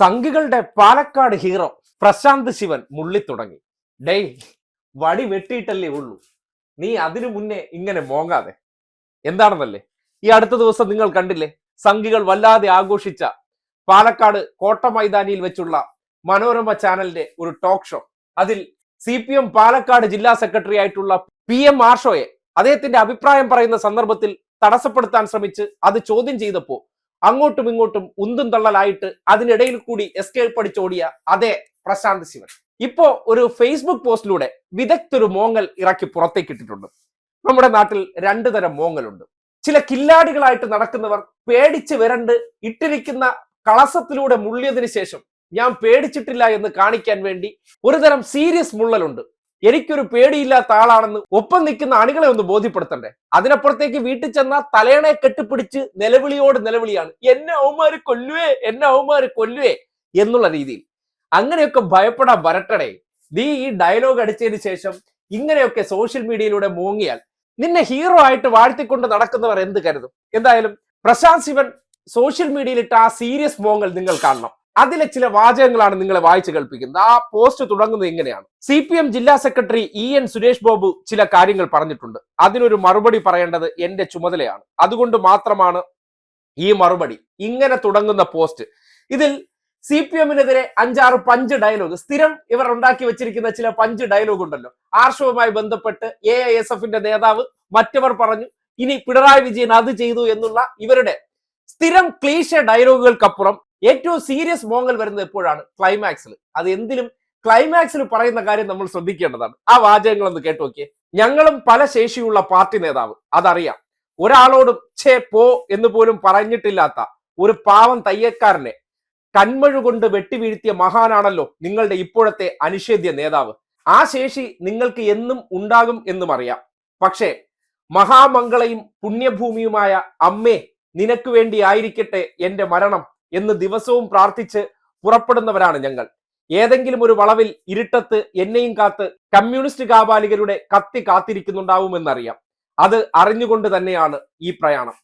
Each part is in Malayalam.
സംഘികളുടെ പാലക്കാട് ഹീറോ പ്രശാന്ത് ശിവൻ മുള്ളി തുടങ്ങി. ഡേയ് വടി വെട്ടിയിട്ടല്ലേ ഉള്ളൂ. നീ അതിനു മുന്നേ ഇങ്ങനെ മോങ്ങാതെ. എന്താണെന്നല്ലേ? ഈ അടുത്ത ദിവസം നിങ്ങൾ കണ്ടില്ലേ? സംഘികൾ വല്ലാതെ ആഘോഷിച്ച പാലക്കാട് കോട്ട മൈതാനിയിൽ വെച്ചുള്ള മനോരമ ചാനലിന്റെ ഒരു ടോക്ക് ഷോ. അതിൽ സി പി എം പാലക്കാട് ജില്ലാ സെക്രട്ടറി ആയിട്ടുള്ള പി എം ആർഷോയെ അദ്ദേഹത്തിന്റെ അഭിപ്രായം പറയുന്ന സന്ദർഭത്തിൽ തടസ്സപ്പെടുത്താൻ ശ്രമിച്ച് അത് ചോദ്യം ചെയ്തപ്പോ അങ്ങോട്ടും ഇങ്ങോട്ടും ഉന്തും തള്ളലായിട്ട് അതിനിടയിൽ കൂടി എസ്കേപ്പ് അടിച്ചോടിയ അതേ പ്രശാന്ത് ശിവൻ. ഇപ്പോ ഒരു ഫേസ്ബുക്ക് പോസ്റ്റിലൂടെ വിദഗ്ധൊരു മോങ്ങൽ ഇറക്കി പുറത്തേക്ക് ഇട്ടിട്ടുണ്ട്. നമ്മുടെ നാട്ടിൽ രണ്ടു തരം മോങ്ങലുണ്ട്. ചില കില്ലാടികളായിട്ട് നടക്കുന്നവർ പേടിച്ച് വരണ്ട് ഇട്ടിരിക്കുന്ന കളസത്തിലൂടെ മുള്ളിയതിനു ശേഷം ഞാൻ പേടിച്ചിട്ടില്ല എന്ന് കാണിക്കാൻ വേണ്ടി ഒരുതരം സീരിയസ് മുള്ളലുണ്ട്. എനിക്കൊരു പേടിയില്ലാത്ത ആളാണെന്ന് ഒപ്പം നിൽക്കുന്ന അണികളെ ഒന്ന് ബോധ്യപ്പെടുത്തണ്ടേ? അതിനപ്പുറത്തേക്ക് വീട്ടിൽ ചെന്ന തലേണെ കെട്ടിപ്പിടിച്ച് നിലവിളിയോട് നിലവിളിയാണ്. എന്നെ അവന്മാര് കൊല്ലുവേ എന്നെ അവന്മാര് കൊല്ലുവേ എന്നുള്ള രീതിയിൽ. അങ്ങനെയൊക്കെ ഭയപ്പെടാൻ വരട്ടടേ. നീ ഈ ഡയലോഗ് അടിച്ചതിന് ശേഷം ഇങ്ങനെയൊക്കെ സോഷ്യൽ മീഡിയയിലൂടെ മൂങ്ങിയാൽ നിന്നെ ഹീറോ ആയിട്ട് വാഴ്ത്തിക്കൊണ്ട് നടക്കുന്നവർ എന്ത് കരുതും? എന്തായാലും പ്രശാന്ത് ശിവൻ സോഷ്യൽ മീഡിയയിലിട്ട് ആ സീരിയസ് മോങ്ങൽ നിങ്ങൾ കാണണം. അതിലെ ചില വാചകങ്ങളാണ് നിങ്ങളെ വായിച്ചു കേൾപ്പിക്കുന്നത്. ആ പോസ്റ്റ് തുടങ്ങുന്നത് ഇങ്ങനെയാണ്. സി പി എം ജില്ലാ secretary E N Suresh Babu ചില കാര്യങ്ങൾ പറഞ്ഞിട്ടുണ്ട്. അതിനൊരു മറുപടി പറയേണ്ടത് എന്റെ ചുമതലയാണ്. അതുകൊണ്ട് മാത്രമാണ് ഈ മറുപടി. ഇങ്ങനെ തുടങ്ങുന്ന പോസ്റ്റ് ഇതിൽ സി പി എമ്മിനെതിരെ അഞ്ചാറ് പഞ്ച് ഡയലോഗ് സ്ഥിരം ഇവർ ഉണ്ടാക്കി വെച്ചിരിക്കുന്ന ചില പഞ്ച് ഡയലോഗ് ഉണ്ടല്ലോ. ആർഷവുമായി ബന്ധപ്പെട്ട് എ ഐ എസ് എഫിന്റെ നേതാവ് മറ്റവർ പറഞ്ഞു ഇനി പിണറായി വിജയൻ അത് ചെയ്തു എന്നുള്ള ഇവരുടെ സ്ഥിരം ക്ലീശ ഡയലോഗുകൾക്കപ്പുറം ഏറ്റവും സീരിയസ് മോങ്ങൽ വരുന്നത് എപ്പോഴാണ്? ക്ലൈമാക്സിൽ അത് എന്തിലും ക്ലൈമാക്സിൽ പറയുന്ന കാര്യം നമ്മൾ ശ്രദ്ധിക്കേണ്ടതാണ്. ആ വാചകങ്ങൾ ഒന്ന് കേട്ടു നോക്കിയേ. ഞങ്ങളും പല ശേഷിയുള്ള പാർട്ടി നേതാവ് അതറിയാം. ഒരാളോടും ഛേ പോ എന്ന് പോലും പറഞ്ഞിട്ടില്ലാത്ത ഒരു പാവം തയ്യക്കാരനെ കൺമഴു കൊണ്ട് വെട്ടിവീഴ്ത്തിയ മഹാനാണല്ലോ നിങ്ങളുടെ ഇപ്പോഴത്തെ അനിഷേധ്യ നേതാവ്. ആ ശേഷി നിങ്ങൾക്ക് എന്നും ഉണ്ടാകും എന്നും അറിയാം. പക്ഷേ മഹാമംഗളയും പുണ്യഭൂമിയുമായ അമ്മേ നിനക്ക് വേണ്ടി ആയിരിക്കട്ടെ എന്റെ മരണം. എന്ന് ദിവസവും പ്രാർത്ഥിച്ച് പുറപ്പെടുന്നവരാണ് ഞങ്ങൾ. ഏതെങ്കിലും ഒരു വളവിൽ ഇരുട്ടത്ത് എന്നെയും കാത്ത് കമ്മ്യൂണിസ്റ്റ് കാപാലികരുടെ കത്തി കാത്തിരിക്കുന്നുണ്ടാവും കാത്തിരിക്കുന്നുണ്ടാവുമെന്നറിയാം. അത് അറിഞ്ഞുകൊണ്ട് തന്നെയാണ് ഈ പ്രയാണം.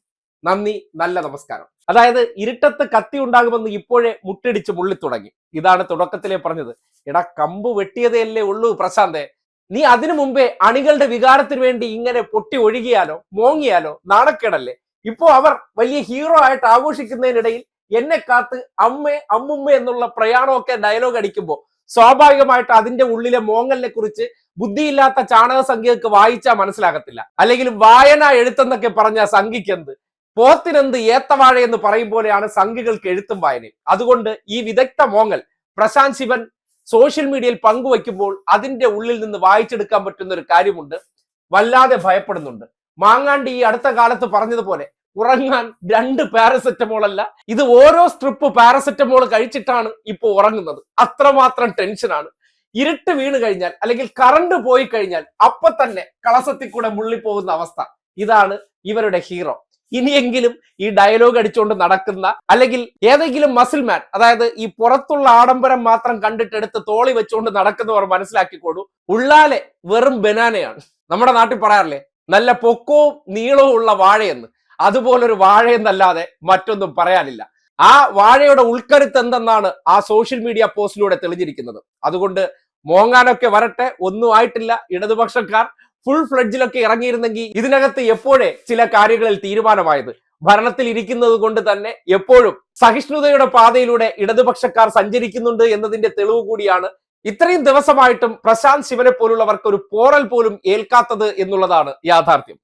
നന്ദി നല്ല നമസ്കാരം. അതായത് ഇരുട്ടത്ത് കത്തി ഉണ്ടാകുമെന്ന് ഇപ്പോഴേ മുട്ടിടിച്ച് മുള്ളിത്തുടങ്ങി. ഇതാണ് തുടക്കത്തിലെ പറഞ്ഞത്. എടാ കമ്പ് വെട്ടിയതേ ഉള്ളൂ പ്രശാന്തേ. നീ അതിനു മുമ്പേ അണികളുടെ വികാരത്തിന് വേണ്ടി ഇങ്ങനെ പൊട്ടി ഒഴുകിയാലോ മോങ്ങിയാലോ നാണക്കേടല്ലേ? ഇപ്പോ അവർ വലിയ ഹീറോ ആയിട്ട് ആഘോഷിക്കുന്നതിനിടയിൽ എന്നെ കാത്ത് അമ്മേ അമ്മുമ്മ എന്നുള്ള പ്രയാണമൊക്കെ ഡയലോഗ് അടിക്കുമ്പോൾ സ്വാഭാവികമായിട്ട് അതിന്റെ ഉള്ളിലെ മോങ്ങലിനെ കുറിച്ച് ബുദ്ധിയില്ലാത്ത ചാണക സംഖ്യക്ക് വായിച്ചാൽ മനസ്സിലാകത്തില്ല. അല്ലെങ്കിൽ വായന എഴുത്തെന്നൊക്കെ പറഞ്ഞ സംഖ്യക്ക് എന്ത്? പോത്തിനെന്ത് ഏത്തവാഴ എന്ന് പറയും പോലെയാണ് സംഖ്യകൾക്ക് എഴുത്തും വായനയും. അതുകൊണ്ട് ഈ വിദഗ്ധ മോങ്ങൽ പ്രശാന്ത് ശിവൻ സോഷ്യൽ മീഡിയയിൽ പങ്കുവെക്കുമ്പോൾ അതിന്റെ ഉള്ളിൽ നിന്ന് വായിച്ചെടുക്കാൻ പറ്റുന്ന ഒരു കാര്യമുണ്ട്. വല്ലാതെ ഭയപ്പെടുന്നുണ്ട്. മാങ്ങാണ്ടി ഈ അടുത്ത കാലത്ത് പറഞ്ഞതുപോലെ ഉറങ്ങാൻ രണ്ട് പാരസെറ്റമോൾ അല്ല ഇത് ഓരോ സ്ട്രിപ്പ് പാരസെറ്റമോൾ കഴിച്ചിട്ടാണ് ഇപ്പോൾ ഉറങ്ങുന്നത്. അത്രമാത്രം ടെൻഷനാണ്. ഇരുട്ട് വീണ് കഴിഞ്ഞാൽ അല്ലെങ്കിൽ കറണ്ട് പോയി കഴിഞ്ഞാൽ അപ്പൊ തന്നെ കളസത്തിൽ കൂടെ മുള്ളിപ്പോകുന്ന അവസ്ഥ. ഇതാണ് ഇവരുടെ ഹീറോ. ഇനിയെങ്കിലും ഈ ഡയലോഗ് അടിച്ചുകൊണ്ട് നടക്കുന്ന അല്ലെങ്കിൽ ഏതെങ്കിലും മസിൽ മാൻ അതായത് ഈ പുറത്തുള്ള ആഡംബരം മാത്രം കണ്ടിട്ടെടുത്ത് തോളി വെച്ചുകൊണ്ട് നടക്കുന്നവർ മനസ്സിലാക്കിക്കോളൂ. ഉള്ളാലെ വെറും ബനാനയാണ്. നമ്മുടെ നാട്ടിൽ പറയാറില്ലേ നല്ല പൊക്കവും നീളവും ഉള്ള വാഴയെന്ന്. അതുപോലൊരു വാഴയെന്നല്ലാതെ മറ്റൊന്നും പറയാനില്ല. ആ വാഴയുടെ ഉൾക്കരുത്ത് എന്തെന്നാണ് ആ സോഷ്യൽ മീഡിയ പോസ്റ്റിലൂടെ തെളിഞ്ഞിരിക്കുന്നത്. അതുകൊണ്ട് മോങ്ങാനൊക്കെ വരട്ടെ ഒന്നും ആയിട്ടില്ല. ഇടതുപക്ഷക്കാർ ഫുൾ ഫ്ലഡ്ജിലൊക്കെ ഇറങ്ങിയിരുന്നെങ്കിൽ ഇതിനകത്ത് എപ്പോഴേ ചില കാര്യങ്ങളിൽ തീരുമാനമായത്? ഭരണത്തിൽ ഇരിക്കുന്നത് കൊണ്ട് തന്നെ എപ്പോഴും സഹിഷ്ണുതയുടെ പാതയിലൂടെ ഇടതുപക്ഷക്കാർ സഞ്ചരിക്കുന്നുണ്ട് എന്നതിന്റെ തെളിവ് കൂടിയാണ് ഇത്രയും ദിവസമായിട്ടും പ്രശാന്ത് ശിവനെ പോലുള്ളവർക്ക് ഒരു പോറൽ പോലും ഏൽക്കാത്തത് എന്നുള്ളതാണ് യാഥാർത്ഥ്യം.